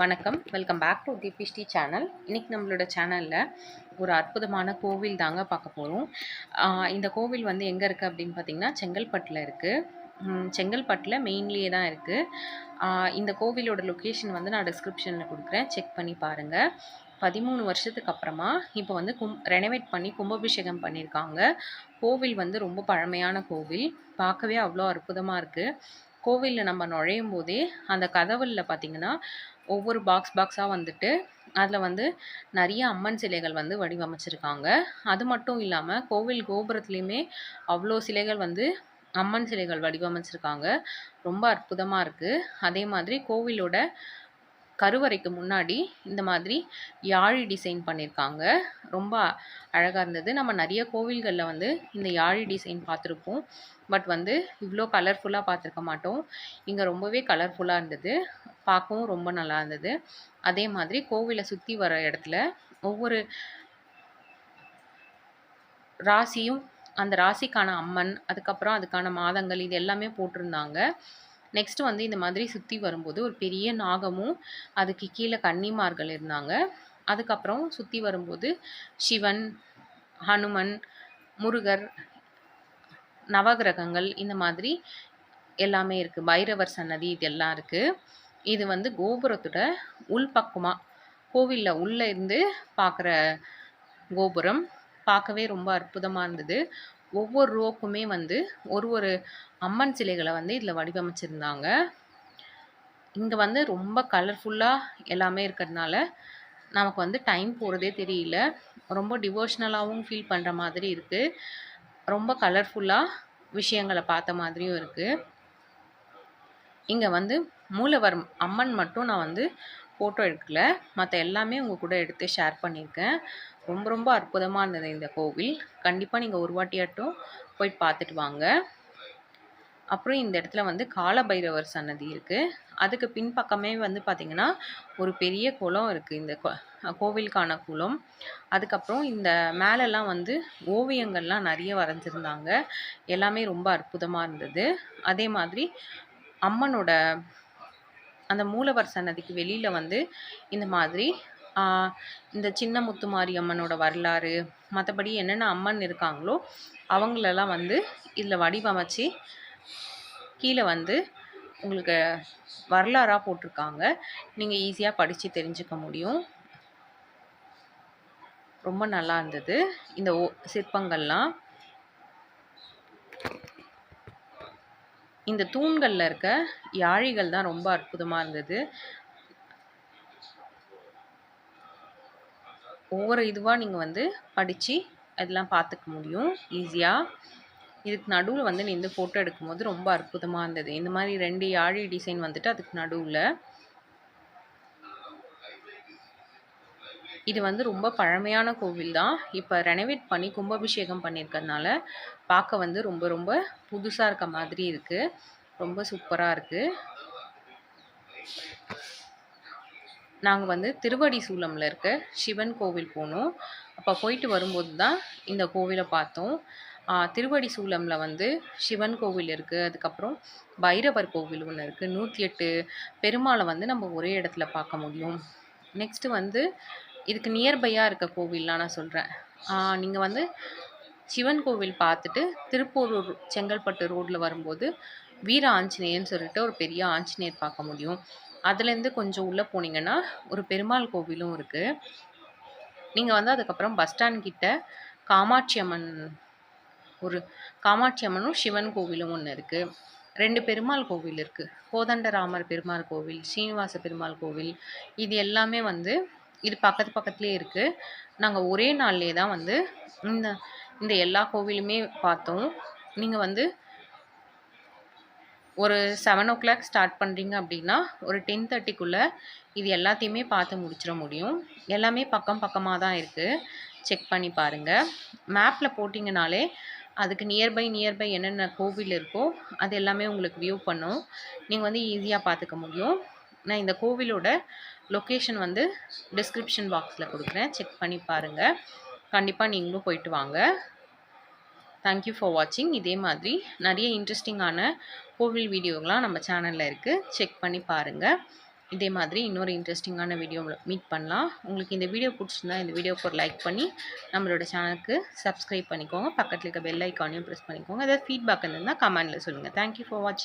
வணக்கம். Welcome back to தீபிஷ்டி channel இன்றைக்கி நம்மளோட சேனலில் ஒரு அற்புதமான கோவில் தாங்க பார்க்க போகிறோம் இந்த கோவில் வந்து எங்கே இருக்குது அப்படின்னு பார்த்தீங்கன்னா செங்கல்பட்டில் இருக்குது செங்கல்பட்டில் மெயின்லேயே தான் இருக்குது இந்த கோவிலோட லொக்கேஷன் வந்து நான் டிஸ்கிரிப்ஷனில் கொடுக்குறேன். செக் பண்ணி பாருங்கள் பதிமூணு வருஷத்துக்கு அப்புறமா இப்போ வந்து கும் ரெனோவேட் பண்ணி கும்பாபிஷேகம் பண்ணியிருக்காங்க. கோவில் வந்து ரொம்ப பழமையான கோவில். பார்க்கவே அவ்வளோ அற்புதமாக இருக்குது கோவிலில் நம்ம நுழையும் போதே அந்த கதவுளில் பார்த்திங்கன்னா ஒவ்வொரு பாக்ஸ் பாக்ஸாக வந்துட்டு அதில் வந்து நிறைய அம்மன் சிலைகள் வந்து வடிவமைச்சிருக்காங்க. அது மட்டும் இல்லாமல் கோவில் கோபுரத்துலேயுமே அவ்வளோ சிலைகள் வந்து அம்மன் சிலைகள் வடிவமைச்சிருக்காங்க. ரொம்ப அற்புதமாக இருக்குது அதே மாதிரி கோவிலோட கருவறைக்கு முன்னாடி இந்த மாதிரி யாழி டிசைன் பண்ணியிருக்காங்க ரொம்ப அழகாக இருந்தது. நம்ம நிறைய கோவில்களில் வந்து இந்த யாழி டிசைன் பார்த்துருப்போம். பட் வந்து இவ்வளோ கலர்ஃபுல்லாக பார்த்துருக்க மாட்டோம். இங்கே ரொம்பவே கலர்ஃபுல்லாக இருந்தது. பார்க்கவும் ரொம்ப நல்லா இருந்தது. அதே மாதிரி கோவிலை சுற்றி வர இடத்துல ஒவ்வொரு ராசியும் அந்த ராசிக்கான அம்மன் அதுக்கப்புறம் அதுக்கான மாதங்கள் இது எல்லாமே போட்டிருந்தாங்க. நெக்ஸ்ட் வந்து இந்த மாதிரி சுற்றி வரும்போது ஒரு பெரிய நாகமும் அதுக்கு கீழே கன்னிமார்கள் இருந்தாங்க. அதுக்கப்புறம் சுற்றி வரும்போது சிவன் ஹனுமன் முருகர் நவகிரகங்கள் இந்த மாதிரி எல்லாமே இருக்குது பைரவர் சன்னதி இது எல்லாம் இருக்குது இது வந்து கோபுரத்தோட உள்பக்கமாக கோவிலில் உள்ளே இருந்து பார்க்குற கோபுரம். பார்க்கவே ரொம்ப அற்புதமாக இருந்தது. ஒவ்வொரு ரோக்குமே வந்து ஒரு ஒரு அம்மன் சிலைகளை வந்து இதில் வடிவமைச்சிருந்தாங்க. இங்கே வந்து ரொம்ப கலர்ஃபுல்லாக எல்லாமே இருக்கிறதுனால நமக்கு வந்து டைம் போகிறதே தெரியல. ரொம்ப டிவோஷ்னலாகவும் ஃபீல் பண்ணுற மாதிரி இருக்குது ரொம்ப கலர்ஃபுல்லாக விஷயங்களை பார்த்த மாதிரியும் இருக்குது இங்கே வந்து மூலவர் அம்மன் மட்டும் நான் வந்து ஃபோட்டோ எடுக்கல. மற்ற எல்லாமே உங்கள் கூட எடுத்து ஷேர் பண்ணியிருக்கேன். ரொம்ப ரொம்ப அற்புதமாக இருந்தது இந்த கோவில். கண்டிப்பாக நீங்கள் ஒரு வாட்டியாட்டும் போய் பார்த்துட்டு வாங்க. அப்புறம் இந்த இடத்துல வந்து காலபைரவர் சன்னதி இருக்குது அதுக்கு பின்பக்கமே வந்து பார்த்திங்கன்னா ஒரு பெரிய குளம் இருக்குது இந்த கோவிலுக்கான குளம். அதுக்கப்புறம் இந்த மேலெல்லாம் வந்து ஓவியங்கள்லாம் நிறைய வரைஞ்சிருந்தாங்க. எல்லாமே ரொம்ப அற்புதமாக இருந்தது. அதே மாதிரி அம்மனோட அந்த மூலவர் சன்னதிக்கு வெளியில் வந்து இந்த மாதிரி இந்த சின்ன முத்துமாரி அம்மனோட வரலாறு மற்றபடி என்னென்ன அம்மன் இருக்காங்களோ அவங்களெல்லாம் வந்து இதில் வடிவமைச்சு கீழே வந்து உங்களுக்கு வரலாறாக போட்டிருக்காங்க. நீங்கள் ஈஸியாக படித்து தெரிஞ்சுக்க முடியும். ரொம்ப நல்லா இருந்தது. இந்த ஓ சிற்பங்கள்லாம். இந்த தூண்களில் இருக்க யாழிகள் தான் ரொம்ப அற்புதமாக இருந்தது. ஒவ்வொரு இதுவாக நீங்கள் வந்து படித்து அதெல்லாம் பார்த்துக்க முடியும். ஈஸியாக இதுக்கு நடுவில் வந்து நின்று ஃபோட்டோ எடுக்கும்போது ரொம்ப அற்புதமாக இருந்தது. இந்த மாதிரி ரெண்டு யாழி டிசைன் வந்துட்டு அதுக்கு நடுவில். இது வந்து ரொம்ப பழமையான கோவில் தான். இப்போ ரெனோவேட் பண்ணி கும்பாபிஷேகம் பண்ணியிருக்கறதுனால பார்க்க வந்து ரொம்ப ரொம்ப புதுசாக இருக்க மாதிரி இருக்குது ரொம்ப சூப்பராக இருக்குது நாங்கள் வந்து திருவடி சூலமில் இருக்க சிவன் கோவில் போனோம். அப்போ போயிட்டு வரும்போது தான் இந்த கோவிலை பார்த்தோம். திருவடி சூலமில் வந்து சிவன் கோவில் இருக்குது அதுக்கப்புறம் பைரவர் கோவில் ஒன்று இருக்குது நூற்றி எட்டு பெருமாளை வந்து நம்ம ஒரே இடத்துல பார்க்க முடியும். நெக்ஸ்ட்டு வந்து இதுக்கு நியர்பையாக இருக்க கோவில்லாம் நான் சொல்கிறேன் நீங்கள் வந்து சிவன் கோவில் பார்த்துட்டு திருப்பூரூர் செங்கல்பட்டு ரோட்டில் வரும்போது வீர ஆஞ்சநேயர்னு சொல்லிட்டு ஒரு பெரிய ஆஞ்சநேயர் பார்க்க முடியும். அதுலேருந்து கொஞ்சம் உள்ளே போனீங்கன்னா ஒரு பெருமாள் கோவிலும் இருக்குது நீங்கள் வந்து அதுக்கப்புறம் பஸ் ஸ்டாண்ட் கிட்ட காமாட்சி அம்மன் ஒரு காமாட்சி அம்மனும் சிவன் கோவிலும் ஒன்று இருக்குது ரெண்டு பெருமாள் கோவில் இருக்குது கோதண்டராமர் பெருமாள் கோவில் ஸ்ரீனிவாச பெருமாள் கோவில் இது எல்லாமே வந்து இது பக்கத்து பக்கத்துலேயே இருக்குது நாங்கள் ஒரே நாள்லேயே தான் வந்து இந்த இந்த எல்லா கோவிலுமே பார்த்தோம். நீங்கள் வந்து ஒரு செவன் ஓ கிளாக் ஸ்டார்ட் பண்ணுறீங்க அப்படின்னா ஒரு டென் தேர்ட்டிக்குள்ளே இது எல்லாத்தையுமே பார்த்து முடிச்சிட முடியும். எல்லாமே பக்கம் பக்கமாக தான் இருக்குது செக் பண்ணி பாருங்கள் மேப்பில் போட்டிங்கனாலே அதுக்கு நியர்பை நியர்பை என்னென்ன கோவில் இருக்கோ அது எல்லாமே உங்களுக்கு வியூ பண்ணும். நீங்கள் வந்து ஈஸியாக பார்த்துக்க முடியும். நான் இந்த கோவிலோட லொக்கேஷன் வந்து டிஸ்கிரிப்ஷன் பாக்ஸில் கொடுக்குறேன். செக் பண்ணி பாருங்கள் கண்டிப்பாக நீங்களும் போயிட்டு வாங்க. தேங்க்யூ ஃபார் வாட்சிங் இதே மாதிரி நிறைய இன்ட்ரெஸ்டிங்கான கோவில் வீடியோகள்லாம் நம்ம சேனலில் இருக்குது செக் பண்ணி பாருங்கள் இதே மாதிரி இன்னொரு இன்ட்ரெஸ்டிங்கான வீடியோவில் மீட் பண்ணலாம். உங்களுக்கு இந்த வீடியோ பிடிச்சிருந்தா இந்த வீடியோக்கு ஒரு லைக் பண்ணி நம்மளோட சேனலுக்கு சப்ஸ்கிரைப் பண்ணிக்கோங்க. பக்கத்தில் இருக்க பெல் ஐக்கானையும் ப்ரெஸ் பண்ணிக்கோங்க. ஏதாவது ஃபீட்பேக் இருந்தால் கமெண்டில் சொல்லுங்கள் தேங்க்யூ ஃபார் வாட்சிங்